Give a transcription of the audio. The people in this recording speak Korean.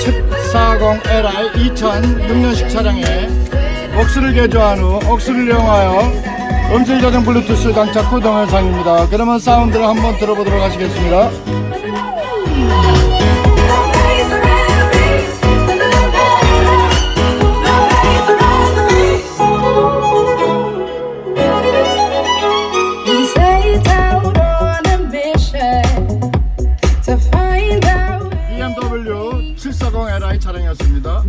740LI 2006년식 차량에 억수를 개조한 후 억수를 이용하여 음질 저장 블루투스 장착 후 동영상입니다. 그러면 사운드를 한번 들어보도록 하시겠습니다. 성공 LI 차량이었습니다.